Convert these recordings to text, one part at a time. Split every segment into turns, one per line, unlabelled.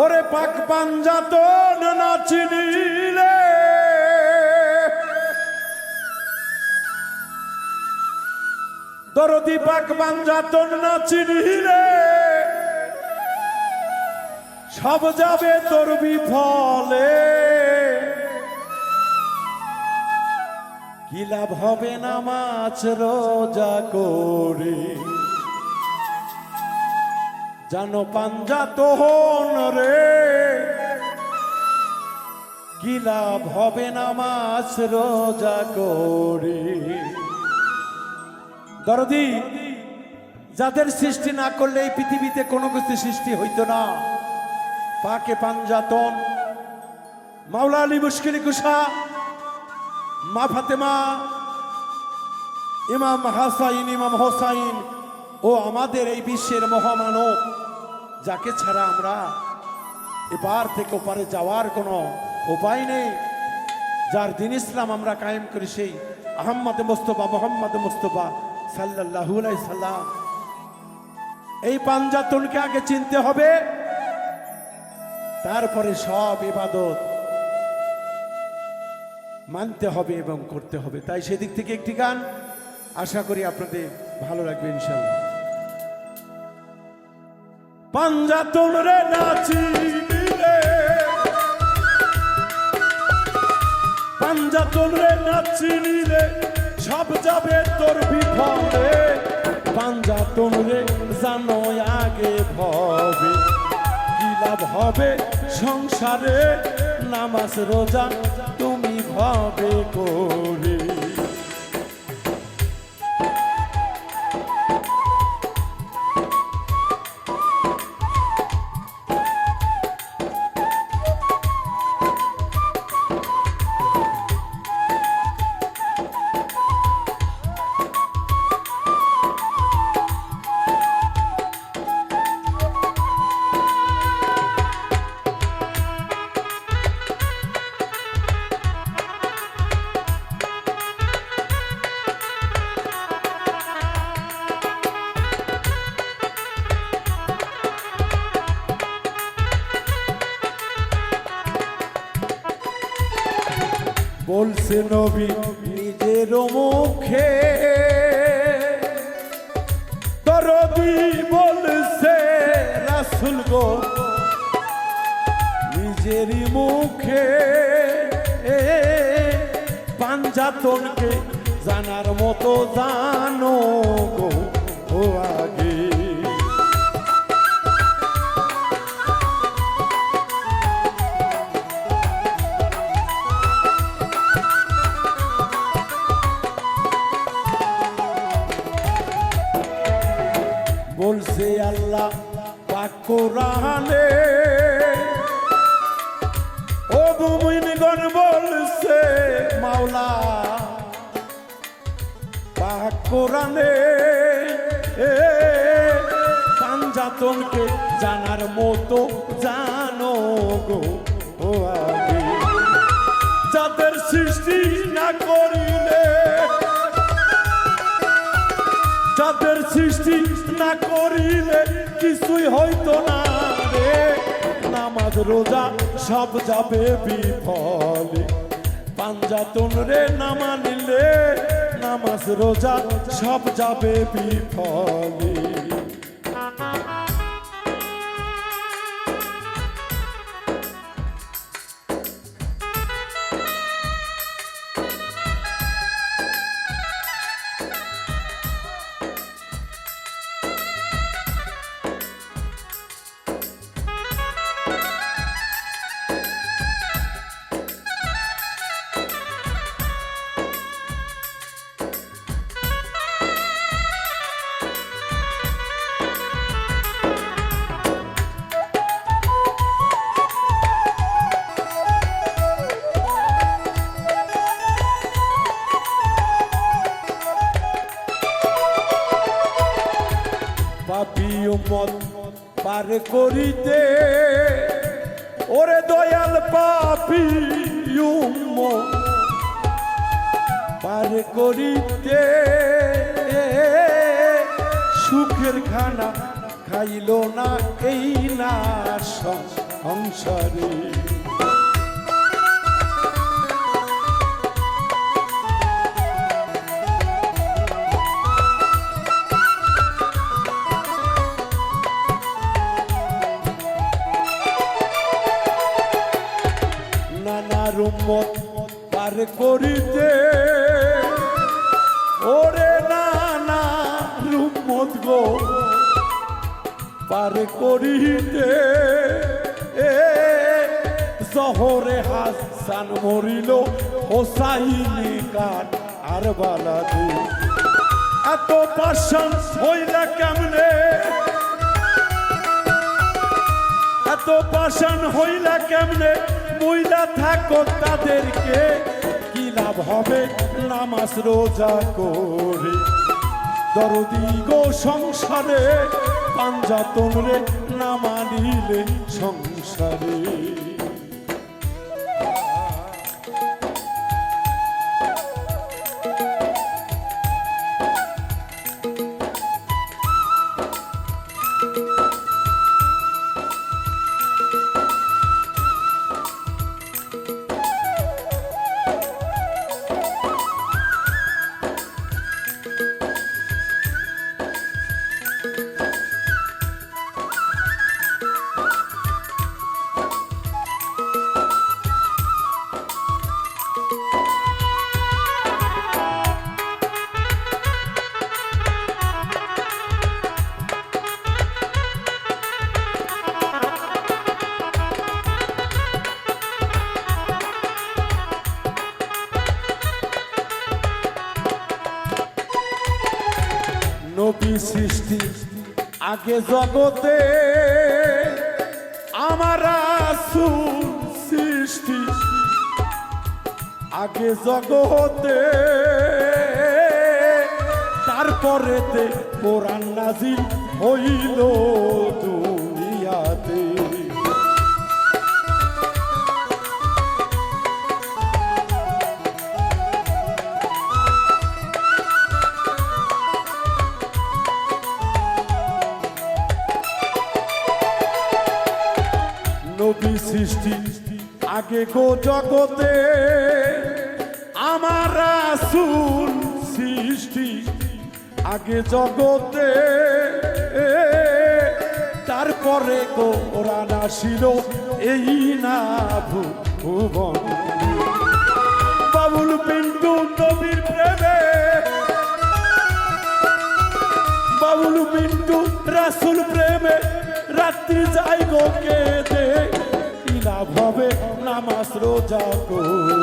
ওরে পাক পাঞ্জাতন না চিনিলে। দরদি পাক পাঞ্জাতন না চিনিলে। সব যাবে তোর বিফলে। কি লাভ হবে না মাছ রোজা করে? জানো পাঞ্জাত হন রে। কি লাভ হবে না মাছ রোজা করে? দরদি, যাদের সৃষ্টি না করলে এই পৃথিবীতে কোনো কিছু সৃষ্টি হইতো না। পাকে পাঞ্জাতন মাওলা আলী মুশকিল কুষা মা ফাতেমা, ইমাম হাসাইন, ইমাম হোসাইন ও আমাদের এই বিশ্বের মহামানব, যাকে ছাড়া আমরা এপার থেকে ওপারে যাওয়ার কোনো উপায় নেই। যার দিন ইসলাম আমরা কায়েম করি সেই আহম্মদ মোস্তফা, মোহাম্মদ মোস্তফা সাল্লাহ সাল্লাম। এই পাঞ্জাতনকে আগে চিনতে হবে, তারপরে সব ইবাদত মানতে হবে এবং করতে হবে। তাই সেদিক থেকে একটি গান আশা করি আপনাদের ভালো লাগবে ইনশাল্লাহ পাঞ্জাতন রে নাচি রে পাঞ্জাতন রে নাচি রে সব যাবে তোর বিফলে। পাঞ্জা রে জানো আগে ভবে, কি লাভ হবে সংসারে? নামাজ রোজা তুমি ভাবে করে। বলছে নবী, নিজের মুখে দরদি বলছে, রাসুল গো নিজেরই মুখে পাঞ্জাতনকে জানার মতো জানো গো, ও আগে কোরআনে। ও মুমিনগণ বলছে, মাওলা, পাক কোরআনে। এ পাঞ্জাতনকে জানার মতো জানো গো, ও যাদের সৃষ্টি না করিলে সৃষ্টি না করিলে কিছুই হইতো না রে। নামাজ, রোজা সব যাবে বিফলে। পাঞ্জাতন রে নামা নিলে, নামাজ, রোজা সব যাবে বিফলে। পাপি মত পার করিতে। ওরে দয়াল পাপি পার করিতে। সুখের খানা খাইল না এই না সংসারে। নানা পার করিতে। ওরে না নানা রুমত গো, পার করিতে। এ, জহরে হাসান মরিল, হোসাইনি কাঠ আর বালাদি এত পাশান হইলা কেমনে? এত পাষাণ হইলা কেমনে? মহিলা থাকো তাদেরকে। কি লাভ হবে? নামাজ রোজা করে। দরদি গো সংসারে পাঞ্জা তোমরে না মানিলে সংসারে। আগে জগতে আমার সৃষ্টি। আগে জগতে তারপরেতে কোরআন নাজিল হইল। নবী সৃষ্টি। আগে গো জগতে আমার আসুল সৃষ্টি। আগে জগতে তারপরে গো আসিল, এই না ভুবন। বাবুল পিন্টু নবীর প্রেমে, বাবুল পিন্টু রাসুল প্রেমে, রাত্রি যাই গো কেঁদে। হবে নামাজ রোজা করে।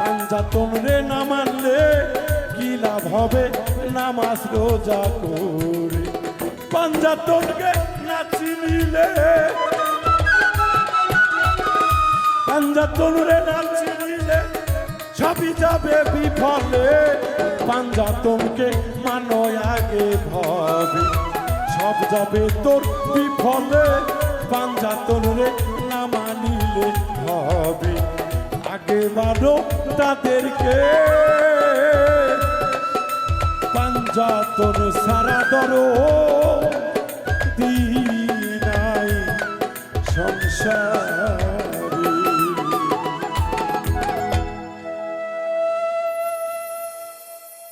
পাঞ্জাতন রে না মানলে কি লাভ হবে? নামাজ রোজা করে। পাঞ্জাতনকে না চিনিলে। পাঞ্জাতন রে না চিনিলে সবই যাবে বিফলে। পাঞ্জাতনকে মানো আগে ভাবে। সব যাবে তোর বিফলে। পাঞ্জাতন রে না মানিলে হবে। আগে মানো তাদেরকে পাঞ্জাতন সারা দরো দিন সংসার